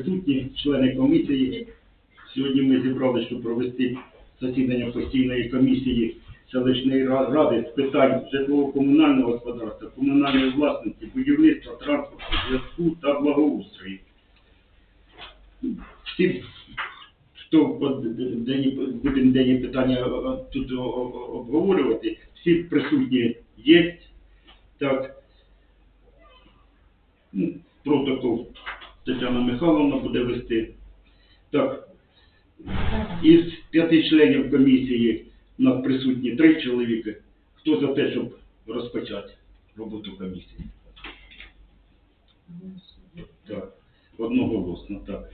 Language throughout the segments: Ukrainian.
Присутні члени комісії. Сьогодні ми зібрали, щоб провести засідання постійної комісії селищної ради з питань житлово-комунального господарства, комунальної власності, будівництва, транспорту, зв'язку та благоустрою. Всі, хто будемо денні питання е, тут обговорювати, всі присутні є. Так, Ну, протокол Тетяна Михайловна буде вести. Так, із п'яти членів комісії у нас присутні три чоловіки. Хто за те, щоб розпочати роботу комісії? Так, одноголосно, так.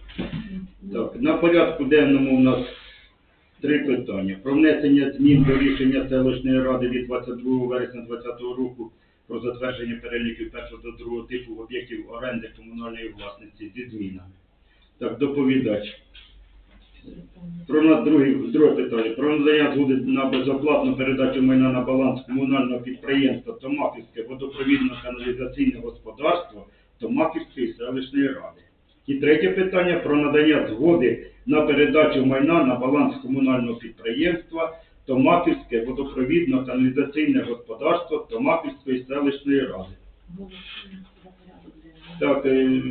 Так, на порядку денному у нас три питання. Про внесення змін до рішення селищної ради від 22 вересня 2020 року про затвердження переліків першого до другого типу об'єктів оренди комунальної власності зі змінами. Так, доповідач. Про на- друге, друге питання. Про надання згоди на безоплатну передачу майна на баланс комунального підприємства Томаківське водопровідно-каналізаційне господарство Томаківської селищної ради. І третє питання про надання згоди на передачу майна на баланс комунального підприємства Томаківське водопровідно-каналізаційне господарство Томаківської селищної ради. Так, е,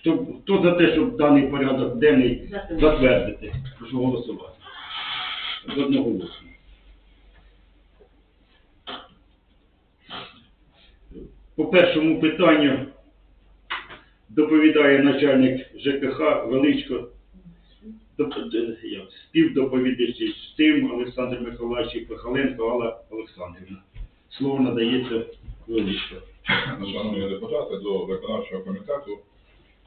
хто, хто за те, щоб даний порядок денний затвердити? Прошу голосувати. Одноголосно. По першому питанню доповідає начальник ЖКХ Величко, співдоповідачі Штим Олександр Миколаївич і Пихаленко Алла Олександрівна. Слово надається Величко. Шановні депутати, до виконавчого комітету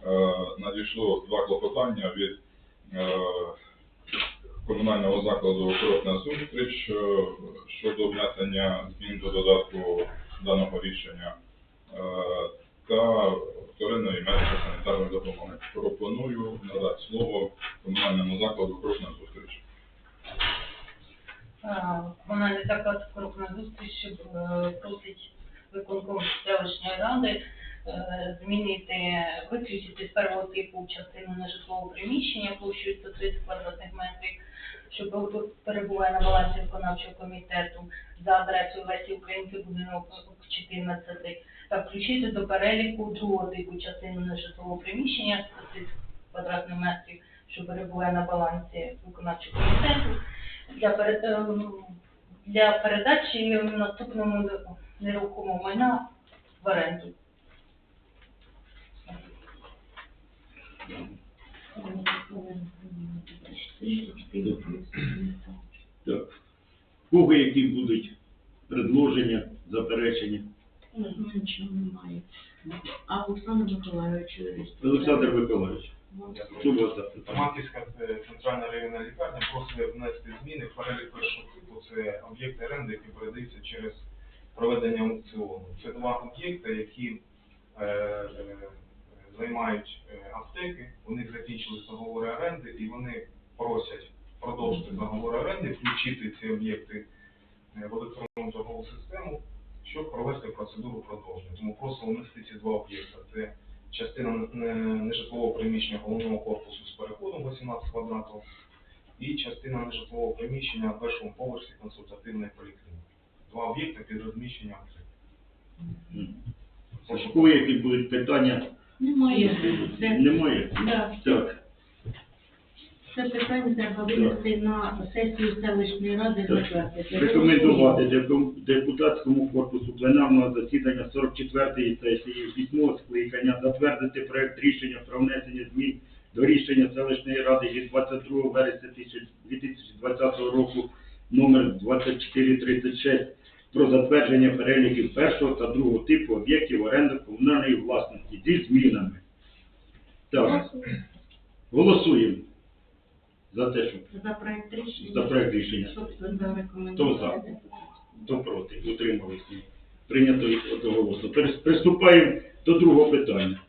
е, надійшло два клопотання від е, комунального закладу «Курортна зустріч» е, щодо внесення змін до додатку даного рішення та вторинної медико санітарної допомоги. Пропоную надати слово комунальному закладу «Курортна зустріч». Комунальний заклад «Крупна зустріч» е, просить виконком селищної ради е, змінити, виключити з первого типу частину нежитлового приміщення площею 130 квадратних метрів, що перебуває на балансі виконавчого комітету за адресою Лесі Українки, будинок 14, та включити до переліку другого типу частину нежитлового приміщення 130 квадратних метрів, що перебуває на балансі виконавчого комітету для, перед, ем, для передачі наступному нерухомого майна в оренду. Так. Кого які будуть предложення, заперечення? Нічого немає. А Олександр Миколайович, Олександр питання? Томатівська е, центральна районна лікарня просить внести зміни в перелік першого типу. Це об'єкти оренди, які передаються через проведення аукціону. Це два об'єкти, які е, е, займають е, аптеки, у них закінчились договори оренди, і вони просять продовжити договори оренди, включити ці об'єкти в електронну торгову систему, щоб провести процедуру продовження. Тому просимо внести ці два об'єкти. Це частина нежитлового приміщення головного корпусу з переходом 18 квадратів і частина нежитлового приміщення на першому поверсі консультативної поліклініки. Два об'єкти під розміщення аптек. В які будуть питання? Немає. Немає? да, Так. Це питання треба винести на сесію селищної ради Так. затвердити. Рекомендувати депу- депутатському корпусу пленарного засідання 44-ї сесії письмового скликання затвердити проект рішення про внесення змін до рішення селищної ради від 22 вересня 2020 року номер 2436 про затвердження переліків першого та другого типу об'єктів оренди комунальної власності зі змінами. Так, голосуємо за те, щоб За проект рішення. за проект рішення. Хто за? Хто проти? Утрималися. Прийнято одноголосно. Перес- Приступаємо до другого питання.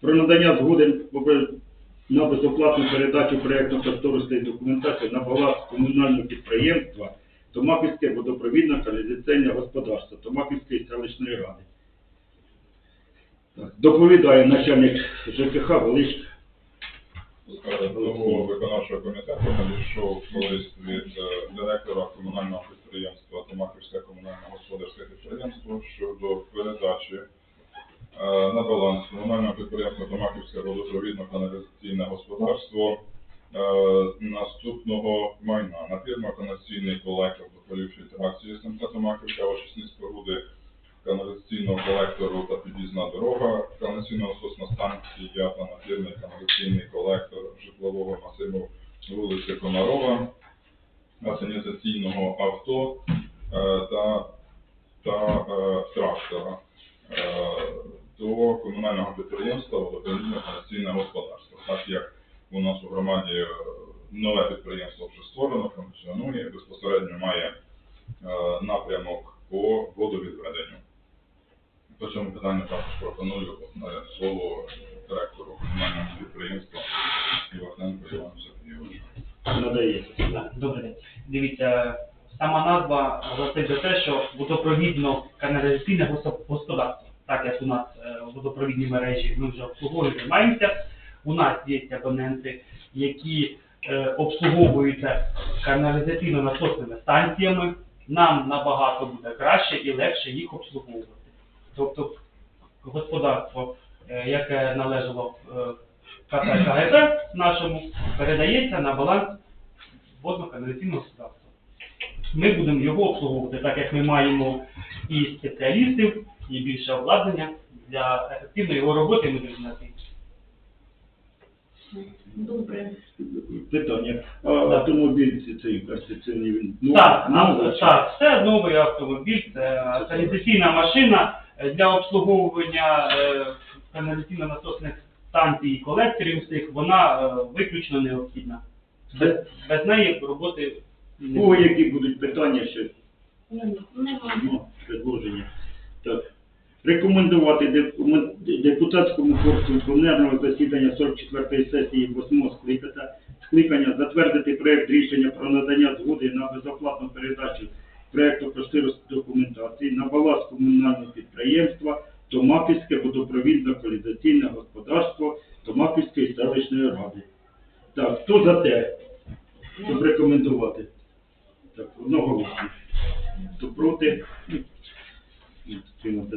Про надання згоди попри- на безоплатну передачу проєктно-кошторисної документації на баланс комунального підприємства Томаківське водопровідно каналізаційне господарство Томаківської селищної ради. Так, Доповідає начальник ЖКХ Величко. Е, виконавчого комітету надійшов лист від е, директора комунального підприємства Томаківське комунальне господарське підприємство щодо передачі е, на баланс комунального підприємства Томаківське водопровідно-каналізаційне господарство е, наступного майна на фірма-каналізаційний колектор до полівфільтрації СМТ Томаківка, очисні споруди каналізаційного колектору та під'їзна дорога, насосна станція та напірний каналізаційний колектор житлового масиву вулиці Комарова, асенізаційного авто е, та, та е, трактора е, до комунального підприємства водопровідне каналізаційне господарство. Так як у нас у громаді нове підприємство вже створено, функціонує, безпосередньо має напрямок по водовідведенню. По цьому питанню також пропоную е, слово директору комунального підприємства Івахненко Івану Сергійовичу. Надається. День. Дивіться, сама назва гласить за те, що водопровідно-каналізаційне госо- господарство. Так як у нас е, водопровідні мережі ми вже обслуговуємо, займаємося. У нас є абоненти, які е, обслуговуються каналізаційно-насосними станціями. Нам набагато буде краще і легше їх обслуговувати. Тобто господарство, е, яке належало е, КП нашому, передається на баланс водно-каналізаційного господарства. Ми будемо його обслуговувати, так як ми маємо і спеціалістів, і більше обладнання для ефективної його роботи ми будемо знати. Добре. Питання. А Так. автомобіль цей персеційний він ну, Так, новий так, це новий автомобіль, це каналізаційна машина для обслуговування е, каналізаційно-насосних станцій і колекторів всіх, вона е, виключно необхідна. Без, без неї роботи не буде. які будуть питання ще? Ну, предложення. Так. Рекомендувати депутатському корпусу пленарного засідання 44-ї сесії 8 скликання, скликання затвердити проект рішення про надання згоди на безоплатну передачу простиру документації на баланс комунального підприємства Томаківське водопровідно-каналізаційне господарство Томаківської селищної ради. Так, хто за те, щоб рекомендувати? Так, одноголосно. Хто проти?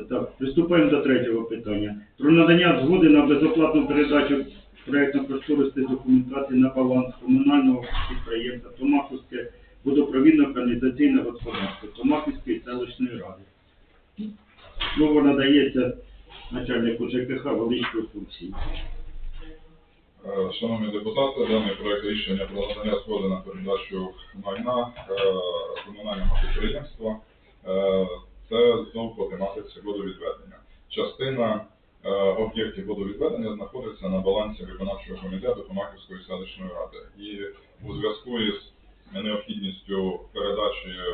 Так, приступаємо до третього питання. Про надання згоди на безоплатну передачу проєктно-кошторисної документації на баланс комунального підприємства Томаківське водопровідно-каналізаційне господарство Томаківської селищної ради. Слово надається начальнику ЖКХ величкої функції. Е, Шановні депутати, даний проект рішення про надання згоди на передачу майна е, комунального підприємства. е, Це знову по тематиці водовідведення. Частина об'єктів водовідведення знаходиться на балансі виконавчого комітету Томаківської селищної ради. І у зв'язку із необхідністю передачі е,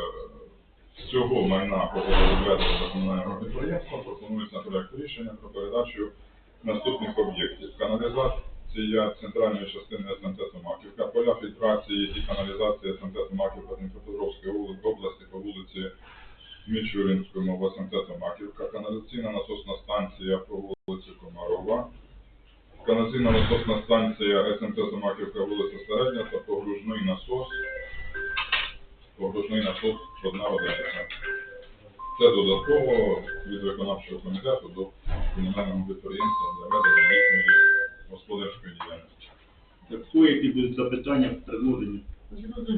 всього майна до комунального підприємства пропонується проект рішення про передачу наступних об'єктів. Каналізація центральної частини СМТ Томаківка, поля фільтрації і каналізація СМТ Томаківка Дніпропетровської області по вулиці Мічуринському в СМТ Томаківка, каналізаційна насосна станція по вулиці Комарова, каналізаційна насосна станція СМТ Томаківка вулиця Середня та погружний насос, погружний насос одна одиниця. Це додатково від виконавчого комітету до комунального підприємства для ведення їхньої господарської діяльності. Так, хто які будуть запитання, предложення?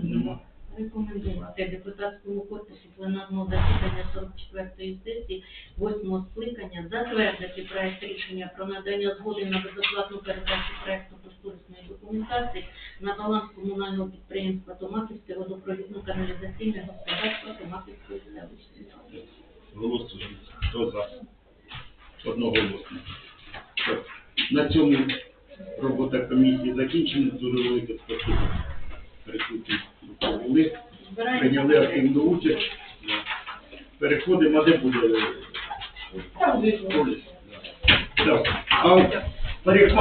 Нема. Рекомендувати депутатському корпусу пленарного засідання 44-ї сесії 8 скликання затвердити проект рішення про надання згоди на безоплатну передачу проекту кошторисної документації на баланс комунального підприємства Томаківське водопровідно-каналізаційне господарство Томаківської селищної. Голосуємо. Хто за? Одноголосно. На цьому робота комісії закінчена. Дуже велике спасибо присутнім які були. Прийняли активну участь. Переходимо, а де буде? Поліс. Так. А от парикмахер